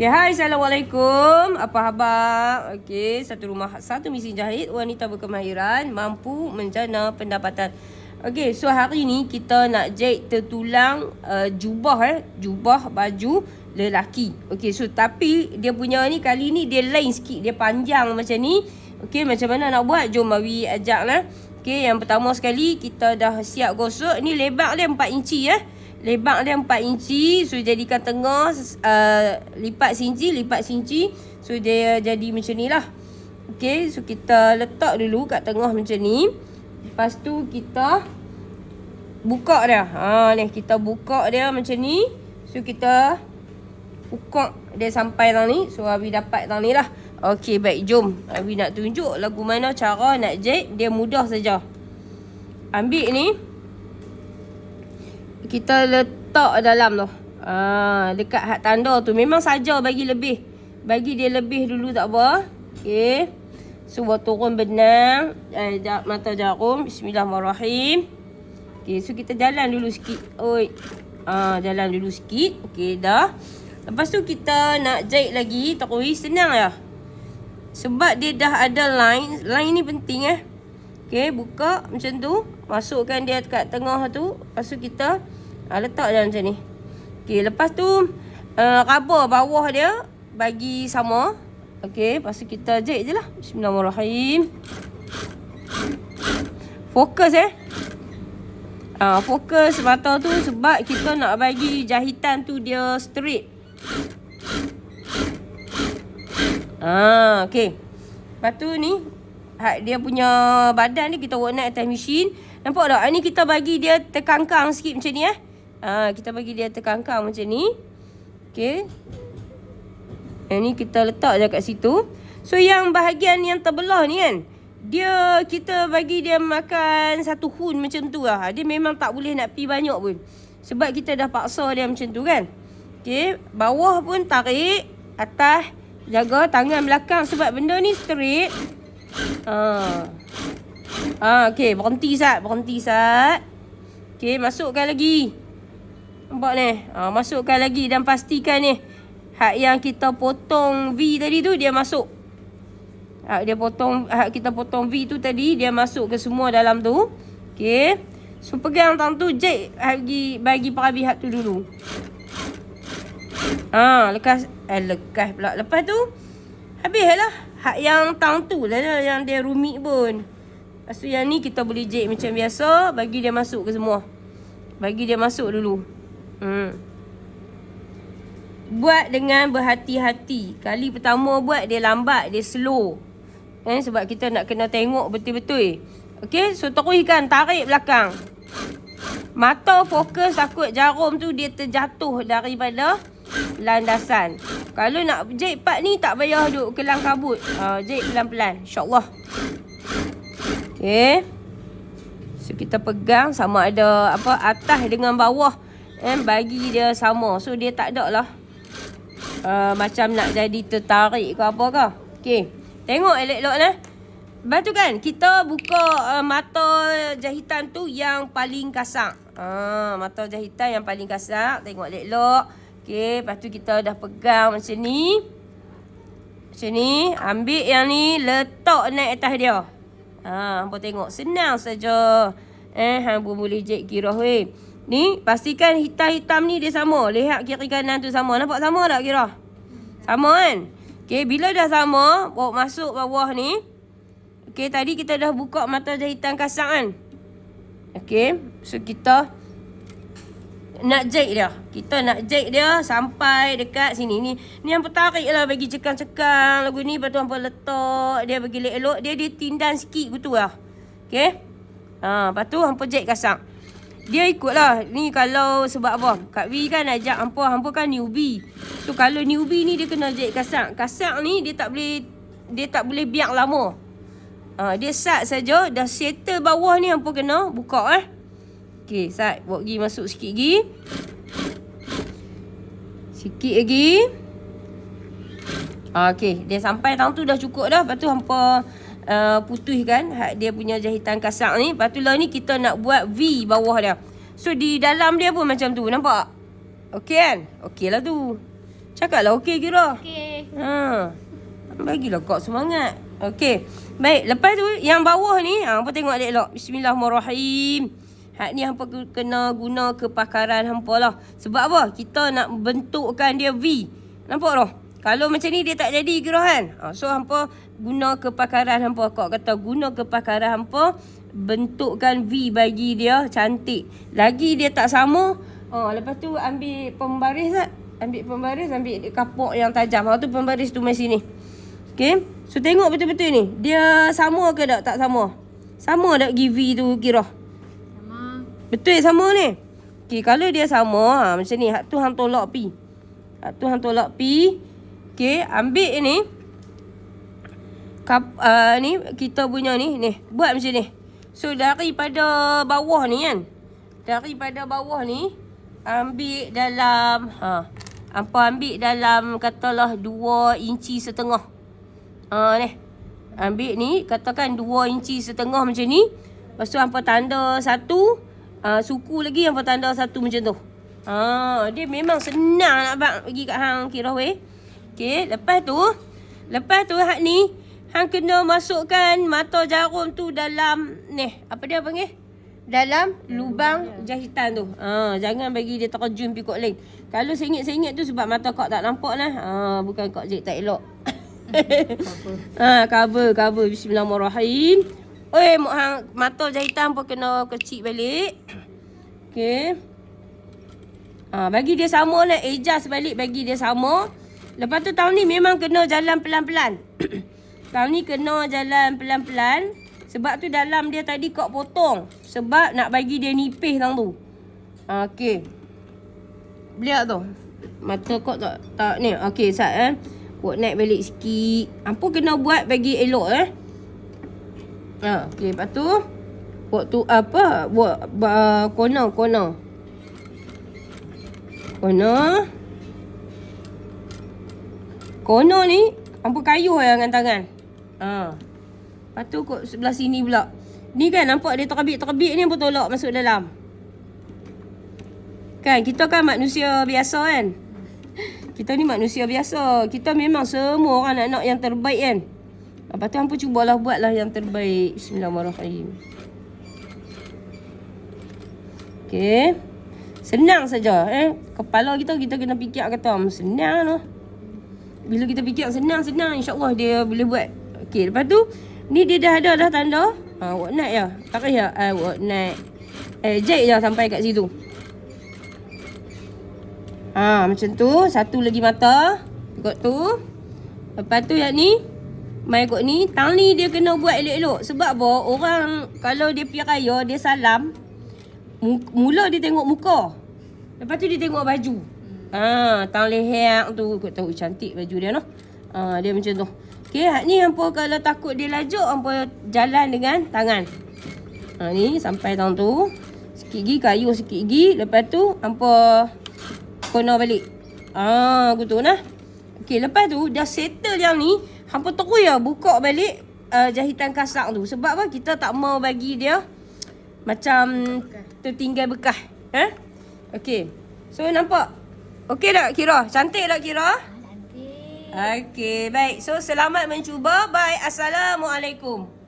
Okay, hai Assalamualaikum. Apa khabar? Okay, satu rumah satu mesin jahit wanita berkemahiran mampu menjana pendapatan. Okay, so hari ni kita nak jahit tertulang uh, jubah eh, jubah baju lelaki. Okay, so tapi dia punya ni kali ni dia lain sikit, dia panjang macam ni. Okay, macam mana nak buat? Jom Mawi ajak lah. Okay, yang pertama sekali kita dah siap gosok. Ni lebar dia 4 inci ya. Eh. Lebar dia 4 inci. So, jadikan tengah uh, lipat sinci, lipat sinci. So, dia jadi macam ni lah. Okay, so kita letak dulu kat tengah macam ni. Lepas tu kita buka dia. Ha, ni kita buka dia macam ni. So, kita buka dia sampai tang ni. So, Abi dapat tang ni lah. Okey, baik. Jom. Abi nak tunjuk lagu mana cara nak jahit. Dia mudah saja. Ambil ni. Kita letak dalam tu. Ah, dekat hat tanda tu. Memang saja bagi lebih. Bagi dia lebih dulu tak apa. Okey. So, buat turun benang. Eh, mata jarum. Bismillahirrahmanirrahim. Okey, so kita jalan dulu sikit. Oi. Ah, jalan dulu sikit. Okey, dah. Lepas tu kita nak jahit lagi. Terus senang lah. Sebab dia dah ada line. Line ni penting eh. Okay, buka macam tu. Masukkan dia kat tengah tu. Lepas tu kita uh, letak dia macam ni. Okay, lepas tu uh, rubber bawah dia bagi sama. Okay, lepas tu kita jahit je lah. Bismillahirrahmanirrahim. Fokus eh. Uh, fokus mata tu sebab kita nak bagi jahitan tu dia straight. Ah, okey. Lepas tu ni dia punya badan ni kita buat naik atas mesin. Nampak tak? Ini kita bagi dia terkangkang sikit macam ni eh. Ah, kita bagi dia terkangkang macam ni. Okey. Yang ni kita letak je kat situ. So yang bahagian yang terbelah ni kan. Dia kita bagi dia makan satu hun macam tu lah. Dia memang tak boleh nak pi banyak pun. Sebab kita dah paksa dia macam tu kan. Okey, bawah pun tarik, atas Jaga tangan belakang sebab benda ni straight. Ha. Ha, okey, berhenti sat, berhenti sat. Okey, masukkan lagi. Nampak ni? Ha, masukkan lagi dan pastikan ni hak yang kita potong V tadi tu dia masuk. Hak dia potong hak kita potong V tu tadi dia masuk ke semua dalam tu. Okey. So pegang tang tu jek bagi bagi perabi hak tu dulu. Ha, lekas eh lekas pula. Lepas tu habislah. Hak yang tang tu lah yang dia rumit pun. Lepas tu yang ni kita boleh jek macam biasa, bagi dia masuk ke semua. Bagi dia masuk dulu. Hmm. Buat dengan berhati-hati. Kali pertama buat dia lambat, dia slow. Eh, sebab kita nak kena tengok betul-betul. Okey, so teruskan tarik belakang. Mata fokus takut jarum tu dia terjatuh daripada landasan. Kalau nak jahit part ni tak payah duduk kelang kabut. Uh, jahit pelan-pelan. InsyaAllah. Okay. So kita pegang sama ada apa atas dengan bawah. Eh, bagi dia sama. So dia tak ada lah. Uh, macam nak jadi tertarik ke apa ke. Okay. Tengok elok-elok lah. Lepas tu kan kita buka uh, mata jahitan tu yang paling kasar. Uh, mata jahitan yang paling kasar. Tengok elok-elok. Okey, lepas tu kita dah pegang macam ni. Macam ni, ambil yang ni, letak naik atas dia. Ha, hampa tengok senang saja. Eh, hampa boleh jek kira weh. Ni, pastikan hitam-hitam ni dia sama. Lihat kiri kanan tu sama. Nampak sama tak kira? Sama kan? Okey, bila dah sama, bawa masuk bawah ni. Okey, tadi kita dah buka mata jahitan kasar kan? Okey, so kita nak jahit dia. Kita nak jahit dia sampai dekat sini. Ni ni yang tarik lah bagi cekang-cekang lagu ni. Tu hampa letak dia bagi elok. Dia dia tindan sikit gitu lah. Okay. Ha, lepas tu hampa jahit kasar. Dia ikut lah. Ni kalau sebab apa? Kak V kan ajak hampa. Hampa kan newbie. So kalau newbie ni dia kena jahit kasar. Kasar ni dia tak boleh dia tak boleh biar lama. Ha, dia sat saja. Dah settle bawah ni hampa kena buka eh. Okey, Sat. Buat pergi masuk sikit lagi. Sikit lagi. Ah, okey, dia sampai tang tu dah cukup dah. Lepas tu hampa uh, putuskan hak dia punya jahitan kasar ni. Lepas tu lah ni kita nak buat V bawah dia. So di dalam dia pun macam tu. Nampak? Okey kan? Okey lah tu. Cakaplah okey kira. Okey. Ha. Bagilah kau semangat. Okey. Baik, lepas tu yang bawah ni, ha, hampa tengok elok. Bismillahirrahmanirrahim. Hak ni hampa ke- kena guna kepakaran hampa lah. Sebab apa? Kita nak bentukkan dia V. Nampak tak? Kalau macam ni dia tak jadi kira kan? Ha, so hampa guna kepakaran hampa. Kau kata guna kepakaran hampa bentukkan V bagi dia cantik. Lagi dia tak sama. Oh, lepas tu ambil pembaris tak? Ambil pembaris, ambil kapok yang tajam. Lepas tu pembaris tu mesti ni. Okay. So tengok betul-betul ni. Dia sama ke tak? Tak sama. Sama tak give tu kira? Betul sama ni? Okay, kalau dia sama, ha, macam ni. Hak tu hang tolak pi. Hak tu hang tolak pi. Okay, ambil ni. Kap, uh, ni, kita punya ni. Ni, buat macam ni. So, daripada bawah ni kan. Daripada bawah ni. Ambil dalam, ha. Apa ambil dalam, katalah 2 inci setengah. Ha, ni. Ambil ni, katakan 2 inci setengah macam ni. Lepas tu hampa tanda satu. Uh, suku lagi hampa tanda satu macam tu. Ha, dia memang senang nak bak bagi kat hang kira weh. Okey, lepas tu lepas tu hak ni hang kena masukkan mata jarum tu dalam ni, apa dia panggil? Dalam lubang jahitan tu. Ha, jangan bagi dia terjun pergi kot lain. Kalau sengit-sengit tu sebab mata kau tak nampak lah. Ha, bukan kau jahit tak elok. ha, cover, cover. Bismillahirrahmanirrahim. Oi, mak hang mata jahitan pun kena kecil balik. Okey. Ha, bagi dia sama lah. Adjust balik bagi dia sama. Lepas tu tahun ni memang kena jalan pelan-pelan. tahun ni kena jalan pelan-pelan. Sebab tu dalam dia tadi kau potong. Sebab nak bagi dia nipis tang tu. Ha, Okey. Lihat tu. Mata kau tak tak ni. Okey, sat eh. Buat naik balik sikit. Apa kena buat bagi elok eh. Ha, okey, lepas tu buat tu apa? Buat uh, corner, corner. Corner. Corner ni hampa kayuh lah dengan tangan. Ha. Lepas tu kot sebelah sini pula. Ni kan nampak dia terbit-terbit ni hampa tolak masuk dalam. Kan kita kan manusia biasa kan. Kita ni manusia biasa. Kita memang semua orang nak nak yang terbaik kan. Lepas tu hampa cubalah buatlah yang terbaik. Bismillahirrahmanirrahim. Okey. Senang saja eh. Kepala kita kita kena fikir kata "Hmm, senang noh. Bila kita fikir senang-senang insya-Allah dia boleh buat. Okey, lepas tu ni dia dah ada dah tanda. Ha, work night ya. Tak payah uh, work night. Eh, jahit je sampai kat situ. Ha, macam tu. Satu lagi mata. Ikut tu. Lepas tu yang ni. Mai ikut ni. Tang ni dia kena buat elok-elok. Sebab apa? Orang kalau dia pergi raya, dia salam. mu- Mula dia tengok muka. Lepas tu dia tengok baju. Ha, tang leher tu. Kau tahu cantik baju dia noh. Ha, dia macam tu. Hak ni hampa kalau takut dia lajuk, hampa jalan dengan tangan. Ha, ni sampai tang tu. Sikit lagi, kayu sikit lagi. Lepas tu, hampa kena balik. Ah, gitu nah. Okey, lepas tu dah settle yang ni, hampa terus ya buka balik uh, jahitan kasak tu. Sebab apa? Kita tak mau bagi dia macam tertinggal bekas. Eh? Okey. So nampak? Okey tak Kira? Cantik tak Kira? Cantik. Okey, baik. So selamat mencuba. Bye. Assalamualaikum.